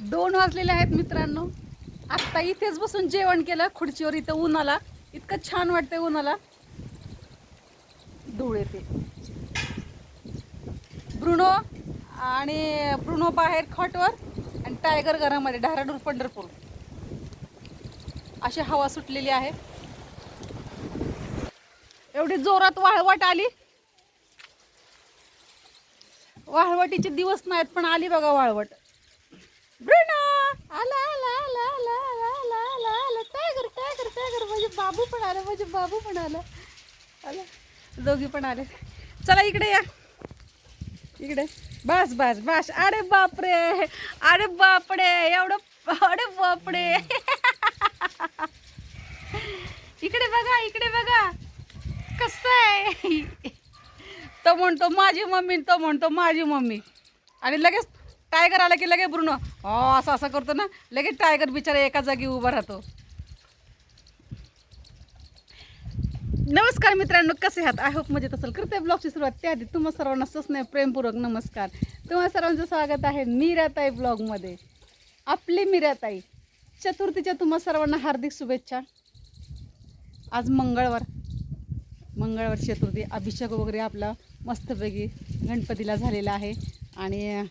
दोन वाजलेले आहेत मित्रांनो. आत्ता इथेच बसून जेवण केलं खुर्चीवर इथं उन्हाला इतकं छान वाटतंय उन्हाला. धूळ येते. ब्रुनो आणि ब्रुनो बाहेर खॉटवर आणि टायगर घरामध्ये धाराडूर पंढरपूर. अशी हवा सुटलेली आहे. एवढी जोरात वाळवट आली. वाळवटीचे दिवस नाहीत पण आली बघा वाळवट. आला आला आला आला आला आला आला आला. Tiger tiger tiger. म्हणजे बाबू पण आले म्हणजे बाबू पण आला. आला. दोघी पण आले. चला इकडे या. इकडे. बस बस बस. अरे बापरे. अरे बापडे एवढं अरे बापडे इकडे बघा इकडे बघा. कसं आहे? तो म्हणतो माझी मम्मी. तो म्हणतो माझी मम्मी. आणि लगेच टायगर आला की लगेच ब्रुनो हो असं असं करतो ना लगेच टायगर बिचारा एका जागी उभा राहतो. नमस्कार मित्रांनो कसे आहात? आय होप मजेत असेल. करते ब्लॉगची सुरुवात त्याआधी तुम्हा सर्वांना नाही प्रेमपूर्वक नमस्कार. तुम्हा सर्वांचं स्वागत आहे मीराताई ब्लॉगमध्ये. आपली मीराताई. चतुर्थीच्या तुम्हा सर्वांना हार्दिक शुभेच्छा. आज मंगळवार. मंगळवार चतुर्थी. अभिषेक वगैरे आपला मस्तपैकी गणपतीला झालेला आहे. आणि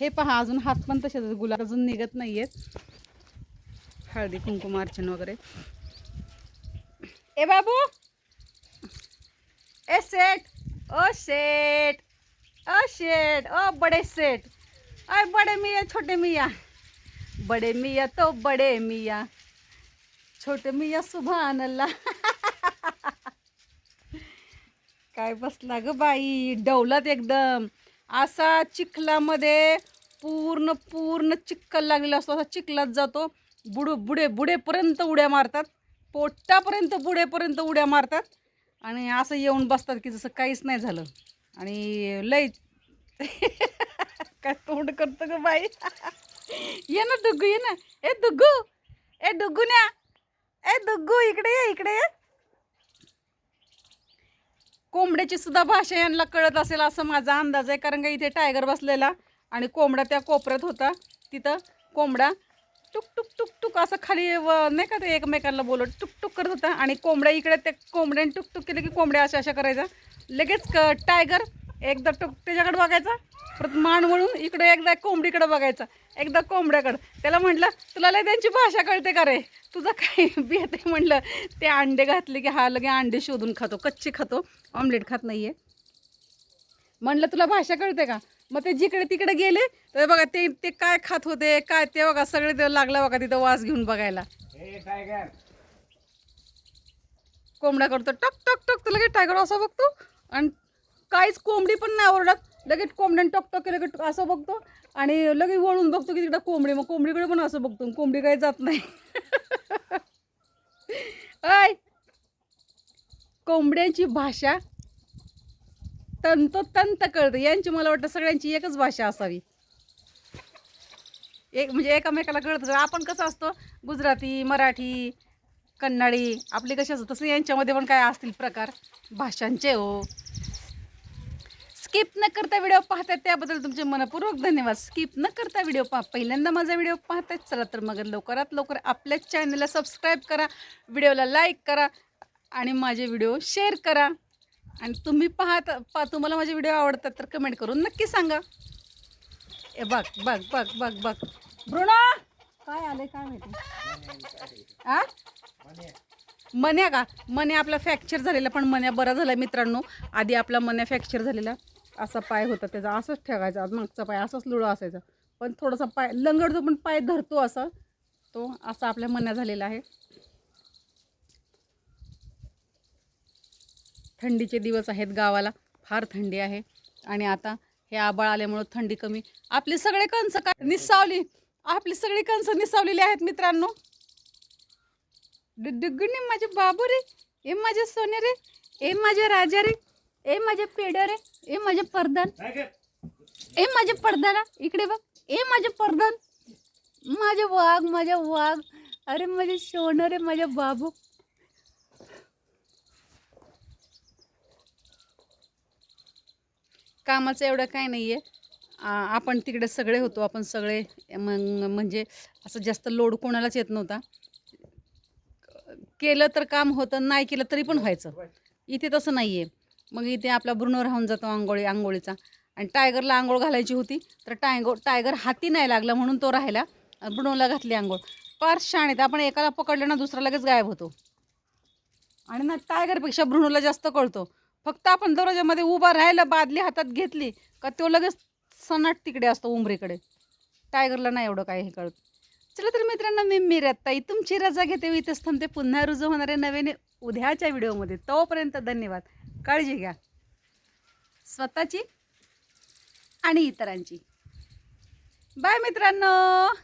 हे पहा अजून हात पण तसेच गुलाब अजून निघत नाही आहेत हळदी कुंकुमार्चन वगैरे. ए बाबू! ए सेट ओ सेट ओ शेठ ओ बड़े सेठ! अय बड़े मिया छोटे मिया. बड़े मिया तो बड़े मिया. छोटे मिया सुभान अल्लाह काय बसला ग बाई? डवलात एकदम. असा चिखलामध्ये पूर्ण पूर्ण चिक्कल लागलेला असतो. असा चिखलात जातो. बुडू बुडे बुडेपर्यंत उड्या मारतात. पोटापर्यंत बुडेपर्यंत उड्या मारतात. आणि असं येऊन बसतात की जसं काहीच नाही झालं. आणि लय काय तोंड करतो ग बाई? ये ना दुग्गू ये ना. ए दुग्गू ए दुग्गू न्या. ए दुग्गू इकडे ये इकडे ये. कोंबड्याची सुद्धा भाषा यांना कळत असेल असं माझा अंदाज आहे. कारण का इथे टायगर बसलेला. आणि कोंबडा त्या कोपऱ्यात होता. तिथं कोंबडा टुक टुक टुक टुक असं खाली नाही का ते एकमेकांना बोलत टुक टुक करत होता. आणि कोंबड्या इकडे त्या कोंबड्याने टुक टुक केलं की कोंबड्या अशा अशा करायचा लगेच क टायगर एकदा टुक त्याच्याकडे बघायचा. परत मान म्हणून इकडे एकदा कोंबडीकडे बघायचा. एकदा कोंबड्याकडं. त्याला म्हटलं तुला लय त्यांची भाषा कळते का रे? तुझं काय बेत आहे? म्हटलं ते अंडे घातले की हा लगे अंडे शोधून खातो. कच्चे खातो. ऑमलेट खात नाही आहे म्हणलं तुला भाषा कळते का? मग ते जिकडे तिकडे गेले तर बघा ते ते काय खात होते काय ते बघा सगळे ते लागलं बघा तिथं वास घेऊन बघायला. कोंबडा करतो टक टक टक तर लगेच टायगर असं बघतो. आणि काहीच कोंबडी पण नाही ओरडत लगेच कोंबड्याने टक टक लगेच असं बघतो. आणि लगेच वळून बघतो की तिकडं कोंबडी मग कोंबडीकडे पण असं बघतो. कोंबडी काही जात नाही. ऐ! कोंबड्यांची भाषा तंतोतंत कळतं. यांची मला वाटतं सगळ्यांची एकच भाषा असावी. एक म्हणजे एकामेकाला कळत. आपण कसं असतो गुजराती मराठी कन्नाडी आपली कशी असतं तसं यांच्यामध्ये पण काय असतील प्रकार? भाषांचे हो. स्किप न करता व्हिडिओ पाहतात त्याबद्दल तुमचे मनपूर्वक धन्यवाद. स्किप न करता व्हिडिओ पहा. पहिल्यांदा माझा व्हिडिओ पाहतात चला तर मग लवकरात लवकर आपल्याच चॅनलला सबस्क्राईब करा. व्हिडिओला लाईक करा आणि माझे व्हिडिओ शेअर करा. आणि तुम्ही पाहत पा तुम्हाला माझे व्हिडिओ आवडतात तर कमेंट करून नक्की सांगा. ए बघ बघ बघ बघ बघ. भ्रुणा काय आले काय माहिती? आ? मन्या का? मन्या आपला फ्रॅक्चर झालेला पण मन्या बरा झाला मित्रांनो. आधी आपला मन्या फ्रॅक्चर झालेला. असा पाय होता त्याचा असंच ठेवायचा मागचा पाय असाच लुळा असायचा. पण थोडासा पाय लंगडतो पण पाय धरतो असा. तो असा आपल्या मन्या झालेला आहे. थंडीचे दिवस आहेत गावाला. फार थंडी आहे. आणि आता हे आबाळ आल्यामुळं थंडी कमी. आपले सगळे कंस काय निसावली. आपली सगळी कंस निसावलेली आहेत मित्रांनो. डुगुनी माझे बाबू रे. ए माझे सोने रे. ए माझे राजा रे. ए माझे पेड रे. ए माझे परदान. ए माझे पडदाना इकडे बघ. ए माझे परदान. माझे वाघ माझे वाघ. अरे माझे सोनं रे माझे बाबू. कामाचं एवढं काय नाही आहे आपण तिकडे सगळे होतो आपण सगळे मग म्हणजे असं जास्त लोड कोणालाच येत नव्हता. केलं तर काम होतं नाही केलं तरी पण व्हायचं. इथे तसं नाही आहे मग इथे आपला ब्रुनो राहून जातो आंघोळी आंघोळीचा. आणि टायगरला आंघोळ घालायची होती तर टायगो टायगर हाती नाही लागला म्हणून तो राहिला ब्रुनोला घातली आंघोळ. फार शाळेत आपण एकाला पकडलं ना दुसरा लगेच गायब होतो. आणि ना टायगरपेक्षा ब्रुनोला जास्त कळतो. फक्त आपण दरवाजामध्ये उभा राहिलं बादली हातात घेतली का तो लगेच सनाट तिकडे असतो उंबरीकडे. टायगरला नाही एवढं काय हे कळत. चला तर मित्रांनो मी मिरत ताई तुमची रजा घेते मी इथेच थांबते. पुन्हा रुजू होणारे नवीन उद्याच्या व्हिडिओमध्ये. तोपर्यंत धन्यवाद. काळजी घ्या. स्वतःची आणि इतरांची. बाय मित्रांनो!